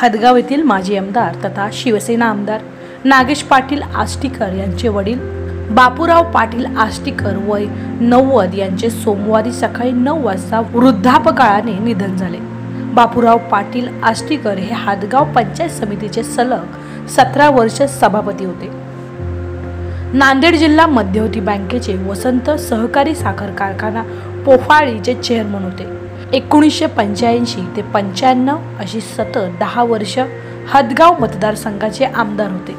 हदगाव येथील माजी आमदार तथा शिवसेना आमदार नागेश पाटील आष्टीकर यांचे वडील बापूराव पाटील आष्टीकर वय नव्वद यांचे सोमवारी सकाळी नऊ वाजता वृद्धापकाळाने निधन झाले. बापूराव पाटील आष्टीकर हे हादगाव पंचायत समितीचे सलग सतरा वर्ष सभापती होते. नांदेड जिल्हा मध्यवर्ती बँकेचे वसंत सहकारी साखर कारखाना पोफाळीचे चेअरमन होते. एकोणीसशे पंच्याऐंशी ते पंच्याण्णव अशी सतत दहा वर्ष हदगाव मतदारसंघाचे आमदार होते.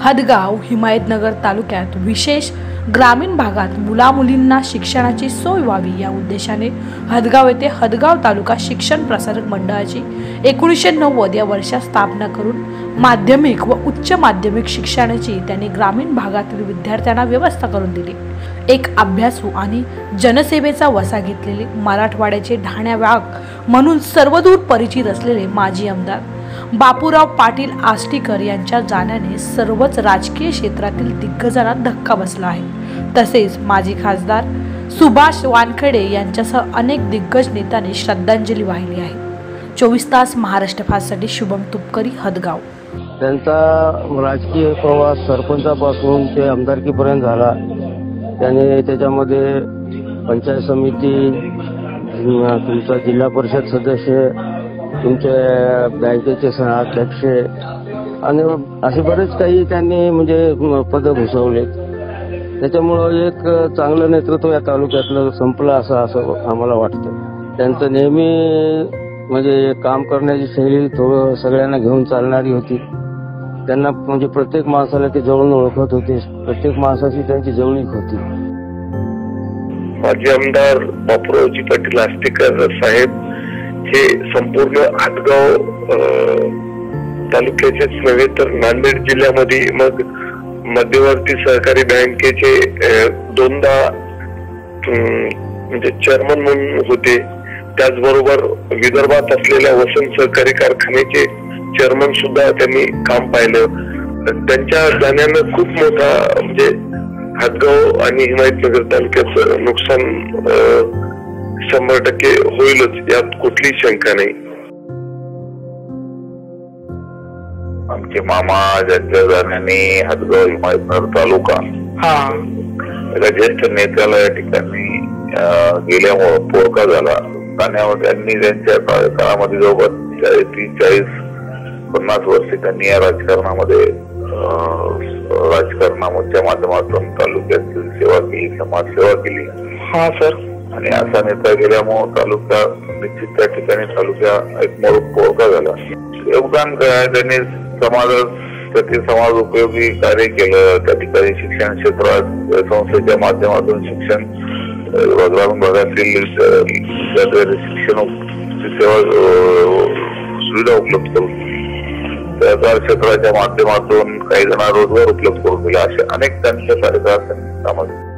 हदगाव हिमायतनगर तालुक्यात विशेष ग्रामीण भागात मुलामुलींना शिक्षणाची सोय व्हावी या उद्देशाने हदगाव येथे हदगाव तालुका शिक्षण प्रसारक मंडळाची एकोणीसशे नव्वद या वर्षात स्थापना करून माध्यमिक व उच्च माध्यमिक शिक्षणाची त्यांनी ग्रामीण भागातील विद्यार्थ्यांना व्यवस्था करून दिली. एक अभ्यासू आणि जनसेवेचा वसा घेतलेले मराठवाड्याचे ढाण्या वाघ म्हणून सर्वदूर परिचित असलेले माजी आमदार बापूराव पाटील आष्टीकर यांच्या जाण्याने सर्वच राजकीय क्षेत्रातील दिग्गजांना धक्का बसला आहे. तसेच माजी खासदार सुभाष वानखेडे यांच्यासह अनेक दिग्गज नेत्यांनी श्रद्धांजली वाहिली आहे. चोवीस तास महाराष्ट्र फाससाठी शुभम तुपकरी हदगाव. त्यांचा राजकीय प्रवास सरपंचापासून ते आमदारकीपर्यंत झाला. त्याने त्याच्यामध्ये पंचायत समिती तुमचा जिल्हा परिषद सदस्य तुमच्या बँकेचे अध्यक्ष आणि असे बरेच काही त्यांनी म्हणजे पद भूषवले त्याच्यामुळं एक चांगलं नेतृत्व या तालुक्यातलं संपलं असं असं आम्हाला वाटतं. त्यांचं नेहमी म्हणजे काम करण्याची शैली थोडं सगळ्यांना घेऊन चालणारी होती. त्यांना म्हणजे प्रत्येक माणसाला ते जवळून ओळखत होते. प्रत्येक माणसाची त्यांची जवळीक होती. माजी आमदार बापूरावजी पाटील आष्टेकर साहेब हे संपूर्ण आटगाव तालुक्याचेच नव्हे तर नांदेड जिल्ह्यामध्ये मग मध्यवर्ती सहकारी बँकेचे दोनदा म्हणजे चेअरमन म्हणून होते. त्याचबरोबर विदर्भात असलेल्या वसंत सहकारी कारखान्याचे चेअरमन सुद्धा त्यांनी काम पाहिलं. त्यांच्या जाण्यानं खूप मोठा म्हणजे हातगाव आणि हिमायतनगर तालुक्याचं नुकसान अ, शंभर टक्के होईलच यात कुठलीच शंका नाही. आमचे मामा ज्यांच्या जाण्याने हातगाव हिमायतनगर तालुका हा. एका ज्येष्ठ नेत्याला या ठिकाणी गेल्यामुळं पोरका झाला. जाण्यावर त्यांनी त्यांच्या काळ- काळामध्ये जवळपास चाळीस तीस चाळीस पन्नास वर्षे त्यांनी या राजकारणामध्ये राजकारणाच्या माध्यमातून तालुक्यातील सेवा केली समाजसेवा केली. हा सर. आणि असा नेता गेल्यामुळे तालुका निश्चित त्या ठिकाणी तालुका एक मोठ पोळका झाला. योगदान काय? त्यांनी समाजासाठी समाज उपयोगी कार्य केलं. त्या ठिकाणी शिक्षण क्षेत्रात संस्थेच्या माध्यमातून शिक्षण ग्रामीण भागातील शिक्षण सेवा सुविधा उपलब्ध करून दिली. सहकार क्षेत्राच्या माध्यमातून काही जणांना रोजगार उपलब्ध करून दिला. अशा अनेक त्यांच्या कार्यकाळात त्यांनी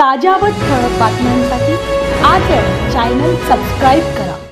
ताज्या व ठळक बातम्यांसाठी आज चॅनल सबस्क्राईब करा.